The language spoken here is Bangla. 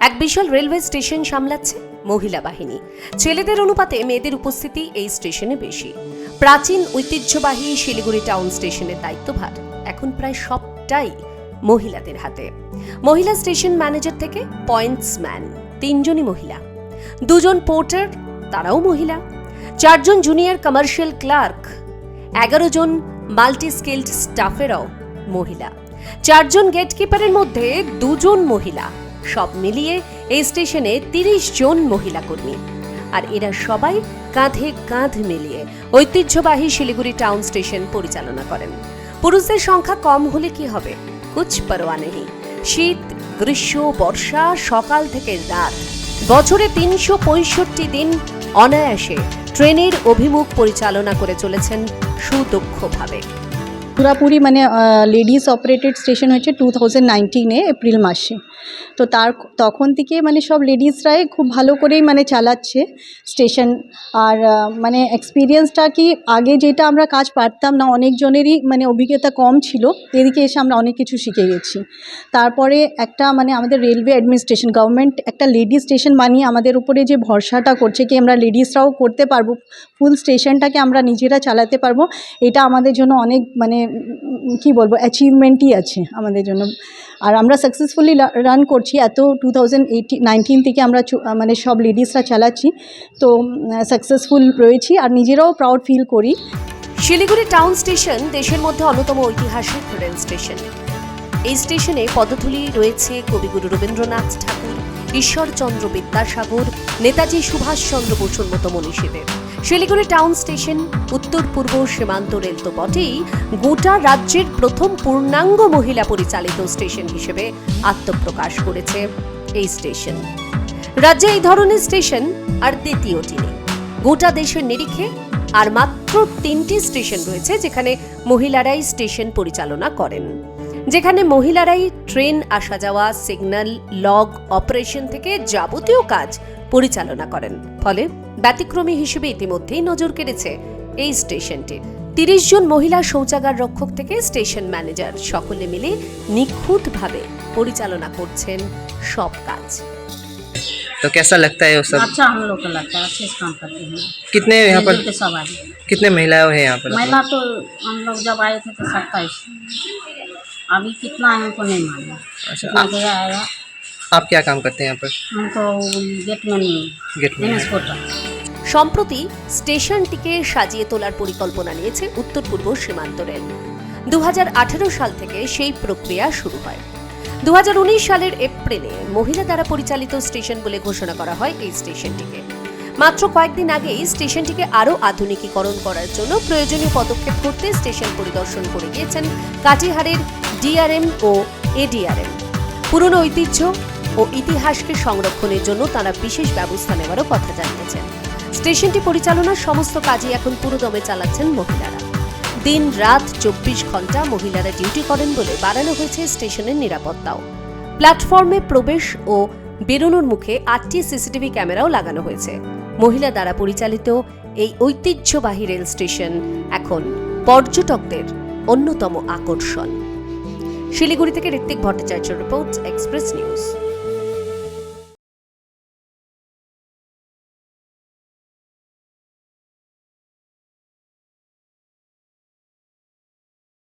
এক বিশাল রেলওয়ে স্টেশন সামলাচ্ছে মহিলা বাহিনী। ছেলেদের অনুপাতে মেয়েদের উপস্থিতি এই স্টেশনে বেশি। প্রাচীন ঐতিহ্যবাহী শিলিগুড়ি টাউন স্টেশনের দায়িত্বভার এখন প্রায় সবটাই মহিলাদের হাতে। মহিলা স্টেশন ম্যানেজার থেকে পয়েন্টস ম্যান, তিনজনই মহিলা। দুজন পোর্টার, তারাও মহিলা। চারজন জুনিয়র কমার্শিয়াল ক্লার্ক, এগারো জন মাল্টি স্কিল্ড স্টাফেরাও মহিলা। চারজন গেটকিপারের মধ্যে দুজন মহিলা। সব মিলিয়ে এই স্টেশনে তিরিশ জন মহিলা কর্মী। আর এরা সবাই কাঁধে কাঁধ মিলিয়ে ঐতিহ্যবাহী শিলিগুড়ি টাউন স্টেশন পরিচালনা করেন। পুরুষদের সংখ্যা কম হলে কি হবে? কুছ পরোয়া নেই। শীত, গ্রীষ্ম, বর্ষা, সকাল থেকে রাত। বছরে তিনশো পঁয়ষট্টি দিন অনায়াসে ট্রেনের অভিমুখ পরিচালনা করে চলেছেন সুদক্ষভাবে। পুরাপুরি মানে লেডিস অপারেটেড স্টেশন হচ্ছে টু থাউজেন্ড নাইনটিনে এপ্রিল মাসে। তো তার তখন থেকে মানে সব লেডিসরাই খুব ভালো করেই মানে চালাচ্ছে স্টেশন আর মানে এক্সপিরিয়েন্সটা কি, আগে যেটা আমরা কাজ পারতাম না, অনেকজনেরই মানে অভিজ্ঞতা কম ছিল, এদিকে এসে আমরা অনেক কিছু শিখে গেছি। তারপরে একটা মানে আমাদের রেলওয়ে অ্যাডমিনিস্ট্রেশন গভর্নমেন্ট একটা লেডি স্টেশন বানিয়ে আমাদের উপরে যে ভরসাটা করছে কি, আমরা লেডিসরাও করতে পারব ফুল স্টেশনটাকে আমরা নিজেরা চালাতে পারব, এটা আমাদের জন্য অনেক মানে কি বলব অ্যাচিভমেন্টই আছে আমাদের জন্য। আর আমরা সাকসেসফুলি রান করছি, এত টু থাউজেন্ড থেকে আমরা মানে সব লেডিসরা চালাচ্ছি। তো সাকসেসফুল রয়েছি আর নিজেরাও প্রাউড ফিল করি। শিলিগুড়ি টাউন স্টেশন দেশের মধ্যে অন্যতম ঐতিহাসিক রেল স্টেশন এই স্টেশনে পদধূলি রয়েছে কবিগুরু রবীন্দ্রনাথ ঠাকুর, ঈশ্বরচন্দ্র বিদ্যাসাগর নেতাজি সুভাষচন্দ্র বসুর মতো মনীষীদের। শিলিগুড়ি টাউন স্টেশন, উত্তর পূর্ব সীমান্ত রেল তো বটেই, গোটা রাজ্যের প্রথম পূর্ণাঙ্গ মহিলা পরিচালিত স্টেশন হিসেবে আত্মপ্রকাশ করেছে এই স্টেশন। রাজ্যে এই ধরনের স্টেশন আর দ্বিতীয়টি নেই। গোটা দেশের নিরিখে আর মাত্র তিনটি স্টেশন রয়েছে যেখানে মহিলারাই স্টেশন পরিচালনা করেন। যেখানে মহিলারাই ট্রেন, আসা যাওয়া, সিগন্যাল, লগ, অপারেশন থেকে যাবতীয় কাজ পরিচালনা করেন ফলে ব্যতিক্রমী হিসেবে ইতিমধ্যেই নজর কেড়েছে এই স্টেশনটি তিরিশ জন মহিলা শৌচাগার রক্ষক থেকে স্টেশন ম্যানেজার সকলে মিলে নিখুঁতভাবে পরিচালনা করছেন সব কাজ तो कैसा लगता है वो सब अच्छा हम लोग को लगता है अच्छे से काम करते हैं कितने यहाँ पर रेलवे के सवारी कितने महिलाएं हैं यहाँ पर महिला तो हम लोग जब आए थे तो सत्ताईस अभी कितना है हमको नहीं मालूम अच्छा कितना आप, गया आया आप क्या काम करते हैं यहाँ पर हम तो गेट में नहीं गेट में दिनेश कोटा সম্প্রতি স্টেশনটিকে সাজিয়ে তোলার পরিকল্পনা নিয়েছে উত্তর পূর্ব সীমান্ত রেল দু সাল থেকে সেই প্রক্রিয়া শুরু হয় দু সালের এপ্রিলে মহিলা দ্বারা পরিচালিত স্টেশন বলে ঘোষণা করা হয় এই স্টেশনটিকে মাত্র কয়েকদিন আগেই স্টেশনটিকে আরও আধুনিকীকরণ করার জন্য প্রয়োজনীয় পদক্ষেপ করতে স্টেশন পরিদর্শন করে গিয়েছেন কাটিহারের ডিআরএম ও এডিআরএম পুরনো ঐতিহ্য ও ইতিহাসকে সংরক্ষণের জন্য তারা বিশেষ ব্যবস্থা নেওয়ারও কথা জানিয়েছেন। স্টেশনটি পরিচালনার সমস্ত কাজই এখন পুরোদমে চালাচ্ছেন মহিলারা। দিন, রাত, চব্বিশ ঘণ্টা মহিলারা ডিউটি করেন বলে বাড়ানো হয়েছে স্টেশনের নিরাপত্তাও। প্ল্যাটফর্মে প্রবেশ ও বেরোনোর মুখে আটটি সিসিটিভি ক্যামেরাও লাগানো হয়েছে। মহিলা দ্বারা পরিচালিত এই ঐতিহ্যবাহী রেল স্টেশন এখন পর্যটকদের অন্যতম আকর্ষণ। শিলিগুড়ি থেকে Ritwik Bhattacharya report, Express News.